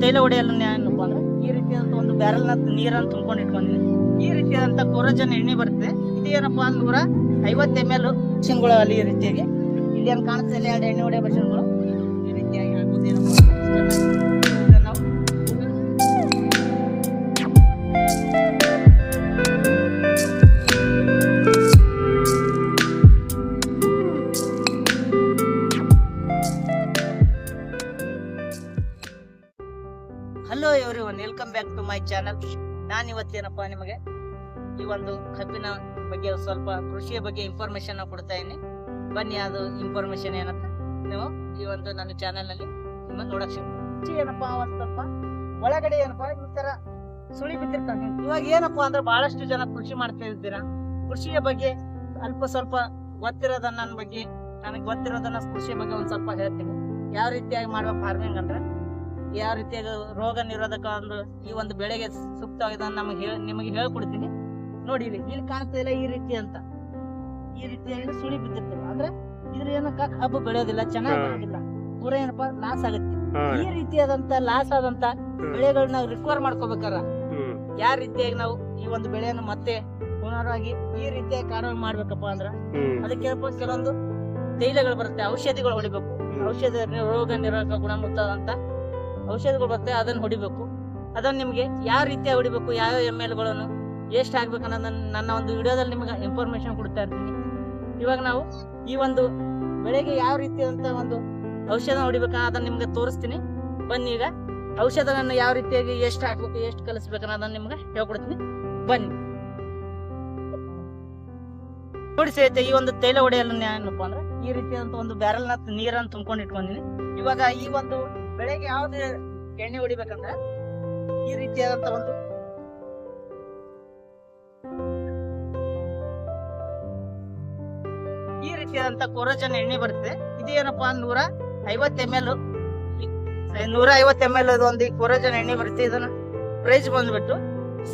ತೈಲ ಹೊಡೆಯಲು ಏನಪ್ಪ ಅಂದ್ರೆ ಈ ರೀತಿಯಾದಂತ ಒಂದು ಬ್ಯಾರಲ್ನ ನೀರನ್ನು ತುಂಬ್ಕೊಂಡು ಇಟ್ಕೊಂಡಿದ್ದೀನಿ ಈ ರೀತಿಯಾದಂತ ಕೊರಜನ್ ಎಣ್ಣೆ ಬರುತ್ತೆ. ಇದು ಏನಪ್ಪಾ ನೂರ ಐವತ್ತು ಎಂ ಎಲ್ ಮಷಿನ್ಗಳು ಅಲ್ಲಿ ಈ ರೀತಿಯಾಗಿ ಇಲ್ಲಿ ಏನ್ ಕಾಣಿಸ್ತಾ ಇಲ್ಲ ಎರಡು ಎಣ್ಣೆ ಹೊಡೆಯ ಮಷಿನ್ಗಳು ಈ ರೀತಿಯಾಗಿ ಹಾಕೋದು ಏನಪ್ಪಾ ನಾವು hello everyone welcome back to my channel ನಾನು ಇವತ್ತೇನಪ್ಪ ನಿಮಗೆ ಈ ಒಂದು ಕಬ್ಬಿನ ಬಗ್ಗೆ ಸ್ವಲ್ಪ ಕೃಷಿಯ ಬಗ್ಗೆ ಇನ್ಫಾರ್ಮೇಶನ್ ಕೊಡ್ತಾ ಇದ್ದೀನಿ. ಬನ್ನಿ, ಅದು ಇನ್ಫಾರ್ಮೇಶನ್ ಏನಂತ. ನೀವು ಈ ಒಂದು ನನ್ನ ಚಾನೆಲ್ನಲ್ಲಿ ನಿಮ್ಮ ನೋಡಕ್. ಕೃಷಿ ಏನಪ್ಪಾ ಅಂತಪ್ಪ ಒಳಗಡೆ ಏನಪ್ಪಾ, ಈ ತರ ಸುಳಿ ಬಿದ್ದಿರ್ತಾನೆ ಇವಾಗ ಏನಪ್ಪಾ ಅಂದ್ರೆ ಬಹಳಷ್ಟು ಜನ ಕೃಷಿ ಮಾಡ್ತಾ ಇದ್ದೀರಾ? ಕೃಷಿಯ ಬಗ್ಗೆ ಅಲ್ಪ ಸ್ವಲ್ಪ ಗೊತ್ತಿರೋದನ್ನ ನನ್ನ ಬಗ್ಗೆ, ನನಗೆ ಗೊತ್ತಿರೋದನ್ನ ಕೃಷಿಯ ಬಗ್ಗೆ ಒಂದ್ ಸ್ವಲ್ಪ ಹೇಳ್ತೀನಿ. ಯಾವ ರೀತಿಯಾಗಿ ಮಾಡ್ಬೇಕು ಫಾರ್ಮಿಂಗ್ ಅಂದ್ರೆ ಯಾವ ರೀತಿಯಾಗಿ ರೋಗ ನಿರೋಧಕ ಒಂದು ಈ ಒಂದು ಬೆಳೆಗೆ ಸೂಕ್ತವಾಗಿದೆ ನಮಗೆ ಹೇಳ ನಿಮಗೆ ಹೇಳ್ಕೊಡ್ತೀನಿ. ನೋಡಿ ಇಲ್ಲಿ ಇಲ್ಲಿ ಕಾಣ್ತಾ ಇಲ್ಲ ಈ ರೀತಿ ಅಂತ. ಈ ರೀತಿಯಾಗಿ ಸುಳಿ ಬಿದ್ದಿರ್ತೀವಿ ಅಂದ್ರೆ ಇದ್ರ ಏನಕ್ಕ ಹಬ್ಬ ಬೆಳೆಯೋದಿಲ್ಲ ಚೆನ್ನಾಗಿ. ಬೆಳೆಯೋದಿಲ್ಲ. ಪೂರ ಏನಪ್ಪಾ ಲಾಸ್ ಆಗುತ್ತೆ. ಈ ರೀತಿಯಾದಂತ ಲಾಸ್ ಆದಂತ ಬೆಳೆಗಳನ್ನ ರಿಕವರ್ ಮಾಡ್ಕೋಬೇಕಾರ ಯಾವ ರೀತಿಯಾಗಿ ನಾವು ಈ ಒಂದು ಬೆಳೆಯನ್ನು ಮತ್ತೆ ಪುನರಾಗಿ ಈ ರೀತಿಯಾಗಿ ಕಾರ್ಯ ಮಾಡ್ಬೇಕಪ್ಪ ಅಂದ್ರ ಅದಕ್ಕೆ ಕೆಲವೊಂದು ತೈಲಗಳು ಬರುತ್ತೆ ಔಷಧಿಗಳು ಹೊಡಿಬೇಕು. ಔಷಧ ರೋಗ ನಿರೋಧಕ ಗುಣಮಟ್ಟದಂತ ಔಷಧಿಗಳು ಬರ್ತವೆ, ಅದನ್ನ ಹೊಡಿಬೇಕು. ಅದನ್ನ ನಿಮ್ಗೆ ಯಾವ ರೀತಿಯಾಗಿ ಹೊಡಿಬೇಕು, ಯಾವ ಎಂ ಎಲ್ಗಳನ್ನು ಎಷ್ಟು ಆಗ್ಬೇಕು ಅನ್ನೋದನ್ನ ನನ್ನ ಒಂದು ವಿಡಿಯೋದಲ್ಲಿ ನಿಮಗೆ ಇನ್ಫಾರ್ಮೇಶನ್ ಕೊಡ್ತಾ ಇರ್ತೀನಿ. ಇವಾಗ ನಾವು ಈ ಒಂದು ಬೆಳೆಗೆ ಯಾವ ರೀತಿಯಾದಂಥ ಒಂದು ಔಷಧ ಹೊಡಿಬೇಕು ಅದನ್ನ ನಿಮ್ಗೆ ತೋರಿಸ್ತೀನಿ. ಬನ್ನಿ ಈಗ ಔಷಧವನ್ನು ಯಾವ ರೀತಿಯಾಗಿ ಎಷ್ಟು ಹಾಕ್ಬೇಕು ಎಷ್ಟು ಕಲಿಸ್ಬೇಕು ಅನ್ನೋದನ್ನ ನಿಮ್ಗೆ ಹೇಳ್ಕೊಡ್ತೀನಿ. ಬನ್ನಿ. ನೋಡಿ ಈ ಒಂದು ತೈಲ ಹೊಡೆಯಲು ಏನಪ್ಪಾ ಅಂದ್ರೆ ಈ ರೀತಿಯಾದಂತ ಒಂದು ಬ್ಯಾರಲ್ನ ನೀರನ್ನು ತುಂಬಿಕೊಂಡು ಇಟ್ಕೊಂಡಿನಿ ಇವಾಗ ಈ ಒಂದು ಬೆಳೆಗೆ ಯಾವ್ದು ಎಣ್ಣೆ ಹೊಡಿಬೇಕಂದ್ರೆ ಈ ರೀತಿಯಾದಂತ ಒಂದು ಈ ರೀತಿಯಾದಂತ ಕೊರಜನ್ ಎಣ್ಣೆ ಬರುತ್ತೆ. ಇದು ನೂರ ಐವತ್ ಎಂ ಎಲ್ ನೂರ ಐವತ್ ಎಂ ಎಲ್ ಒಂದು ಕೊರಜನ್ ಎಣ್ಣೆ ಬರುತ್ತೆ. ಇದನ್ನ ಪ್ರೈಸ್ ಬಂದ್ಬಿಟ್ಟು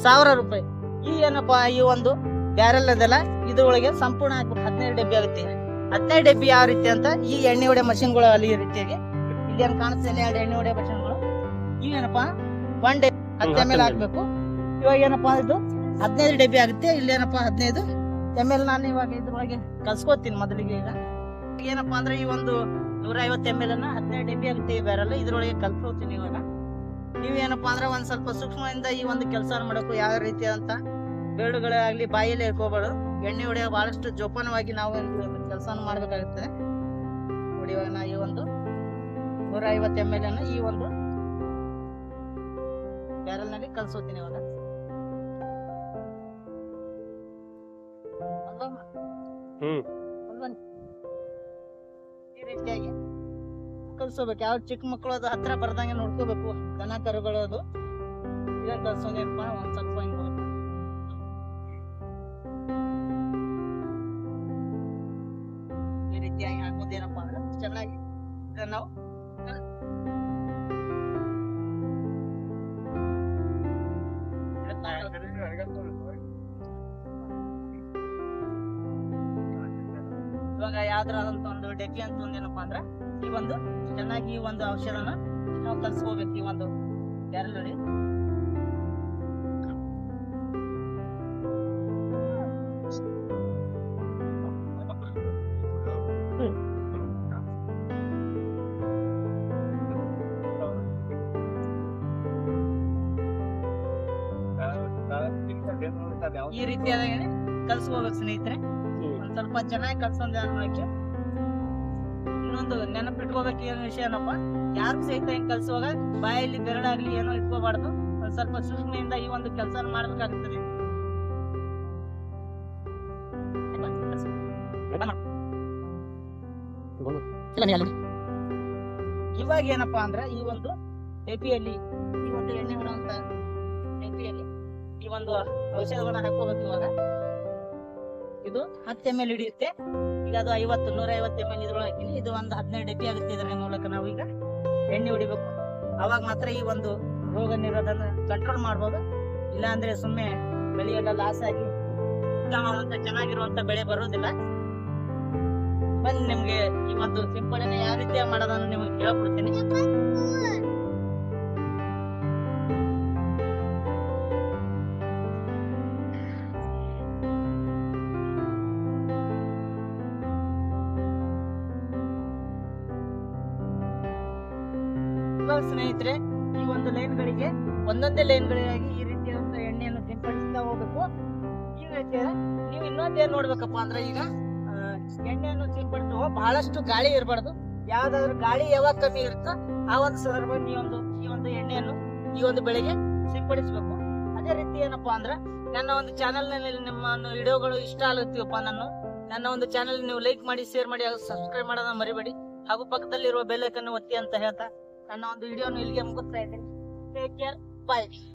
ಸಾವಿರ ರೂಪಾಯಿ. ಈ ಏನಪ್ಪಾ ಈ ಒಂದು ಬ್ಯಾರಲ್ ಅದೆಲ್ಲ ಇದ್ರೊಳಗೆ ಸಂಪೂರ್ಣ ಹದಿನೈದು ಡಬ್ಬಿ ಆಗುತ್ತೆ. ಹದಿನೈದು ಡಬ್ಬಿ ಯಾವ ರೀತಿ ಅಂತ ಈ ಎಣ್ಣೆ ಹೊಡೆ ಮಷಿನ್ಗಳು ಅಲ್ಲಿ ಈ ರೀತಿಯಾಗಿ. ಇಲ್ಲಿ ಏನ್ ಕಾಣಿಸ್ತಾ ಇಲ್ಲ ಎರಡು ಎಣ್ಣೆ ಹೊಡೆ ಮಷಿನ್ಗಳು ಇವೇನಪ್ಪಾ ಒನ್ ಡೇ ಹತ್ತು ಎಂ ಎಲ್ ಹಾಕ್ಬೇಕು. ಇವಾಗ ಏನಪ್ಪಾ ಇದು? ಹದಿನೈದು ಡಬ್ಬಿ ಆಗುತ್ತೆ. ಇಲ್ಲಿ ಏನಪ್ಪಾ ಹದಿನೈದು? ಎಂ ಎಲ್ ನಾನು ಇವಾಗ ಇದ್ರೊಳಗೆ ಕಲ್ಸ್ಕೊತೀನಿ ಮೊದಲಿಗೆ ಈಗ. ಏನಪ್ಪಾ ಅಂದ್ರೆ ಈ ಒಂದು ನೂರ ಐವತ್ತು ಎಂ ಎಲ್ ಅನ್ನ ಹದಿನೈದು ಡಬ್ಬಿ ಆಗುತ್ತೆ ಈ ಬ್ಯಾರಲ್ ಇದ್ರೊಳಗೆ ಕಲ್ಸ್ಕೊತೀನಿ ಇವಾಗ. ನೀವೇನಪ್ಪಾ ಅಂದ್ರೆ ಒಂದ್ ಸ್ವಲ್ಪ ಸೂಕ್ಷ್ಮದಿಂದ ಈ ಒಂದು ಕೆಲಸ ಮಾಡಬೇಕು. ಯಾವ ರೀತಿ ಅಂತ ಬೇಡುಗಳಾಗ್ಲಿ ಬಾಯಲ್ಲಿ ಇಟ್ಕೋಬಾರ್ದು ಎಣ್ಣೆ ಹೊಡೆಯೋ ಬಹಳಷ್ಟು ಜೋಪಾನವಾಗಿ ನಾವು ಕೆಲಸ ಮಾಡಬೇಕಾಗುತ್ತೆ. ನೋಡಿ ಇವಾಗ ನಾ ಈ ಒಂದು ನೂರ ಐವತ್ತು ಎಂ ಎಲ್ ಅನ್ನು ಈ ಒಂದು ಬ್ಯಾರಲ್ನಲ್ಲಿ ನಲ್ಲಿ ಕಲ್ಸೋತೀನಿ ಇವಾಗ? ಈ ರೀತಿಯಾಗಿ ಕಲ್ಸೋಬೇಕು ಯಾವ ಚಿಕ್ಕ ಮಕ್ಕಳು ಅದು ಹತ್ರ ಬರ್ದಂಗೆ ನೋಡ್ಕೋಬೇಕು. ದನ ಕರುಗಳು ಅದು ಇದಾಗ ಕಲ್ಸೋದೇನಪ್ಪ ಒಂದ್ ಸ್ವಲ್ಪ ಹಾಕೋದೇನಪ್ಪ ಅಂದ್ರೆ ಚೆನ್ನಾಗಿ ನಾವು ಇವಾಗ ಯಾವ್ದಾರಂತ ಒಂದು ಡೆಕ್ಲಿ ಅಂತ ಒಂದು ಏನಪ್ಪಾ ಅಂದ್ರೆ ಈ ಒಂದು ಚೆನ್ನಾಗಿ ಈ ಒಂದು ಔಷಧನ ನಾವು ಕಲ್ಸ್ಕೋಬೇಕು ಈ ಒಂದು ಬ್ಯಾರಲ್ ಈ ರೀತಿಯಾದ ಕಲ್ಸ್ಕೋಬೇಕು ಸ್ನೇಹಿತರೆ. ಒಂದ್ ಸ್ವಲ್ಪ ಚೆನ್ನಾಗಿ ಕಲ್ಸೊಂದ ಇನ್ನೊಂದು ನೆನಪಿಟ್ಕೋಬೇಕು ಏನು ವಿಷಯ ಏನಪ್ಪ? ಯಾರು ಸಹಿತ ಹಿಂಗ್ ಕಲ್ಸುವಾಗ ಬಾಯಲ್ಲಿ ಬೆರಳಾಗ್ಲಿ ಏನೋ ಇಟ್ಕೋಬಾರ್ದು. ಒಂದ್ ಸ್ವಲ್ಪ ಸೂಕ್ಷ್ಮೆಯಿಂದ ಈ ಒಂದು ಕೆಲಸ. ಮಾಡ್ಬೇಕಾಗ್ತದೆ ಇವಾಗ ಏನಪ್ಪಾ ಅಂದ್ರೆ ಈ ಒಂದು ಎಪಿಯಲ್ಲಿ ಈ ಒಂದು ಎಣ್ಣೆ ಎಪಿಯಲ್ಲಿ ಈ ಒಂದು ಔಷಧಗಳನ್ನ ಹಾಕೋಬೇಕು ಇವಾಗ. ಇದು ಹತ್ತು ಎಂ ಎಲ್ ಹಿಡಿಯುತ್ತೆ. ಈಗ ಅದು ಐವತ್ತು ನೂರ ಐವತ್ತು ಎಂ ಎಲ್ ಇದ್ರೊಳಗೆ ಹಾಕಿನಿ ಇದು ಒಂದು ಹದಿನೈದು ಡಬ್ಬಿ ಆಗುತ್ತೆ ಇದರ ಮೂಲಕ ನಾವು ಈಗ ಎಣ್ಣೆ ಹೊಡಿಬೇಕು. ಅವಾಗ ಮಾತ್ರ ಈ ಒಂದು ರೋಗ ನಿರೋಧನ ಕಂಟ್ರೋಲ್ ಮಾಡ್ಬೋದು. ಇಲ್ಲ ಅಂದ್ರೆ ಸುಮ್ಮನೆ ಬೆಳೆಯೆಲ್ಲ ಲಾಸ್ ಆಗಿ ಉತ್ತಮವಾದಂತ ಚೆನ್ನಾಗಿರುವಂತ ಬೆಳೆ ಬರೋದಿಲ್ಲ. ಬನ್ನಿ ನಿಮ್ಗೆ ಈ ಒಂದು ಸಿಂಪಡಣೆ ಯಾವ ರೀತಿಯ ಮಾಡೋದನ್ನು ನಿಮ್ಗೆ ಹೇಳ್ಕೊಡ್ತೀನಿ ಸ್ನೇಹಿತರೆ, ಈ ಒಂದು ಲೈನ್ಗಳಿಗೆ ಒಂದೊಂದೇ ಲೈನ್ಗಳಿಗಾಗಿ ಈ ರೀತಿಯಾದಂತ ಎಣ್ಣೆಯನ್ನು ಸಿಂಪಡಿಸ್ತಾ ಹೋಗಬೇಕು. ಈ ರೀತಿಯ ನೀವು ಇನ್ನೊಂದ್ ಏನ್ ನೋಡ್ಬೇಕಪ್ಪ ಅಂದ್ರೆ ಈಗ ಎಣ್ಣೆಯನ್ನು ಸಿಂಪಡಿಸುವ ಬಹಳಷ್ಟು ಗಾಳಿ ಇರಬಾರ್ದು. ಯಾವ್ದಾದ್ರು ಗಾಳಿ ಯಾವಾಗ ಕಮ್ಮಿ ಇರುತ್ತೋ ಆ ಒಂದು ಸಂದರ್ಭದಲ್ಲಿ ಈ ಒಂದು ಈ ಒಂದು ಎಣ್ಣೆಯನ್ನು ಈ ಒಂದು ಬೆಳೆಗೆ ಸಿಂಪಡಿಸಬೇಕು. ಅದೇ ರೀತಿ ಏನಪ್ಪಾ ಅಂದ್ರೆ, ನನ್ನ ಒಂದು ಚಾನೆಲ್ನಲ್ಲಿ ನಿಮ್ಮ ವಿಡಿಯೋಗಳು ಇಷ್ಟ ಆಗುತ್ತೀವಪ್ಪ ನಾನು ನನ್ನ ಒಂದು ಚಾನೆಲ್ ನೀವು ಲೈಕ್ ಮಾಡಿ ಶೇರ್ ಮಾಡಿ ಸಬ್ಸ್ಕ್ರೈಬ್ ಮಾಡೋದನ್ನ ಮರಿಬೇಡಿ. ಹಾಗೂ ಪಕ್ಕದಲ್ಲಿರುವ ಬೆಲ್ ಐಕನ್ ಒತ್ತಿ ಅಂತ ಹೇಳ್ತಾ ನನ್ನ ಒಂದು ವಿಡಿಯೋನು ಇಲ್ಲಿಗೆ ಮುಗಿಸ್ತಾ ಇದ್ದೀನಿ ಟೇಕ್ ಕೇರ್ ಬಾಯ್